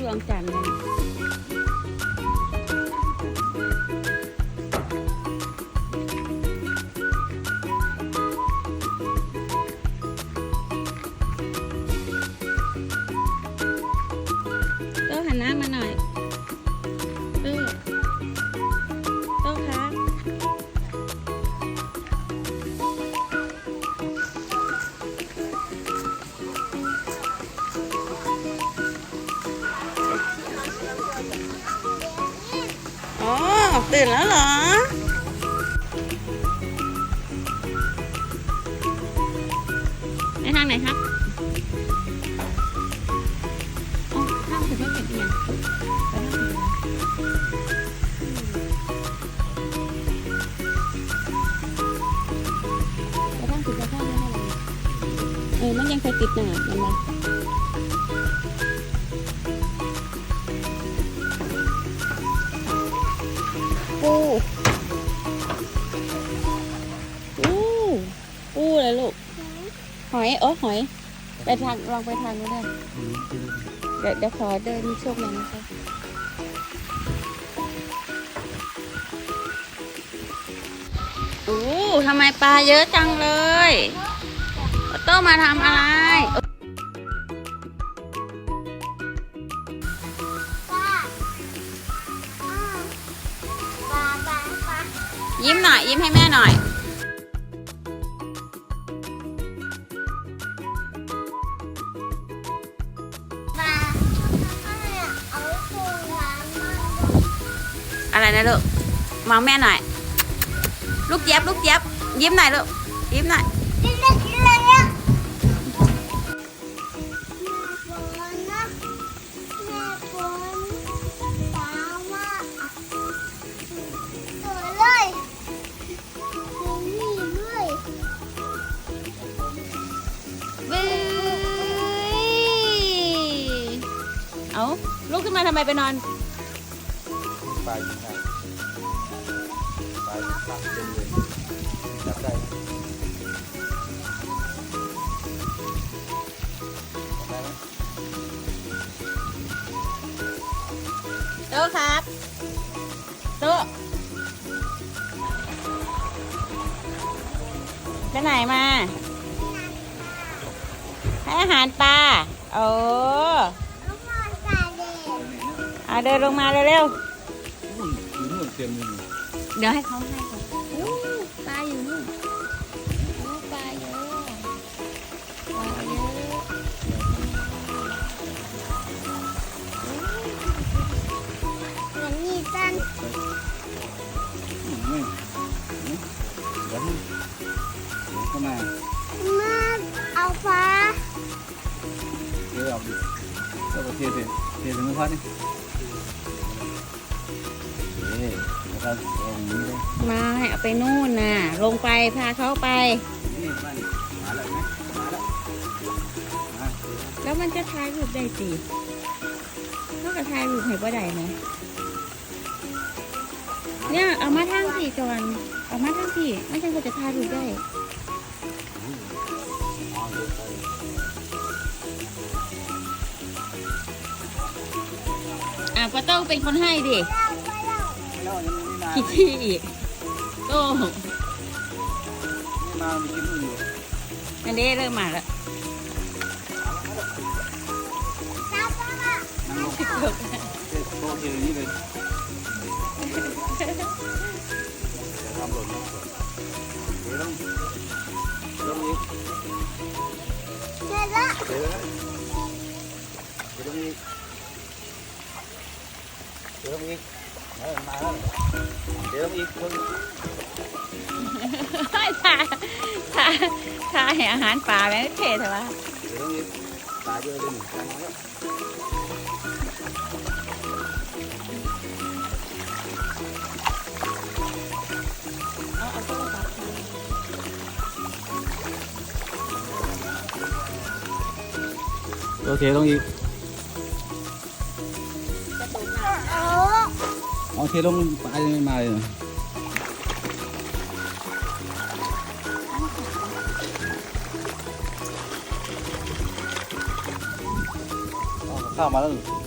ดวงจันทร์ ตื่นแล้วเหรอไปทางไหนครับอ๋อข้ามถึงก็เก็บเอียงไปทางไหนไปทางถึงจะเข้าได้ไหมเออ มันยังเคยติดหนามันม ปูปูปูเลยลูก หอยเออหอย ไปทางลองไปทางนู้นได้เดี๋ยวเดี๋ยวขอเดินโชคหน่อยนะคะโอ้ทำไมปลาเยอะจังเลยโต้มาทำอะไร ยิ้มหน่อย ยิ้มให้แม่หน่อย อะไรนะลูกมองแม่หน่อย ลูกเย็บลูกเย็บยิ้มหน่อยลูกยิ้มหน่อย เอาลุกขึ้นมาทำไมไปนอนปลายิงได้ปลายิงปลาเต็มเลยจับได้ไหมจับได้โต๊ะครับโต๊ะไปไหนมา ให้อาหารปลาโอ้ เอาเดินลงมาเร็วนู่นอยู่นู่นเต็มเลยนี่ๆเดี๋ยวให้เขาให้ก่อนอู้ปลาอยู่นู่นโอ้ปลาเยอะปลาเยอะเหมือนมีจันอืมไม่นี่เดี๋ยวให้เดี๋ยวเข้ามามาเอาฟ้าเดี๋ยวเอาดิ ก็โอเคสิเทถึงมือพัดนี่เอ๊ะแล้าอย่างนี้เลยมาให้เอาไปนู่นน่ะ ลงไปพาเขาไป นี่มานี่มาแล้วเห็นไหมมาแล้วมาแล้วมันจะถ่ายรูปได้สิเขาก็ถ่ายรูปให้บ่ได้ไหมเนี่ยเอามาทางสี่ก่อนเอามาทางสี่ไม่ใช่เขาจะถ่ายรูปได้ อะป้าต้องเป็นคนให้ดิเราไปเราไม่แล้วยังไม่มาคิดที่อีกโต้ไม่มามีกินอยู่อันนี้เริ่มมาแล้วตาป้านั่งลงเอ๊ะโต๊ะเทอย่างนี้เลยจะทำหล่นนะเดี๋ยวต้องเดี๋ยวต้องอีกเสร็จแล้วเดี๋ยวนะเดี๋ยวต้องอีกเดี๋ยวต้องอีกเออมาแล้วเดี๋ยวต้องอีกคนทาทาทาให้อาหารปลาแม่เทเถอะวะเดี๋ยวต้องอีกตายเยอะเลยตายน้อยแล้วเอาเอาโต้กลับมาโอเคต้องอีก เอาเทลงปลายังไม่มาเลยนะเอาข้าวมาแล้วเหรอ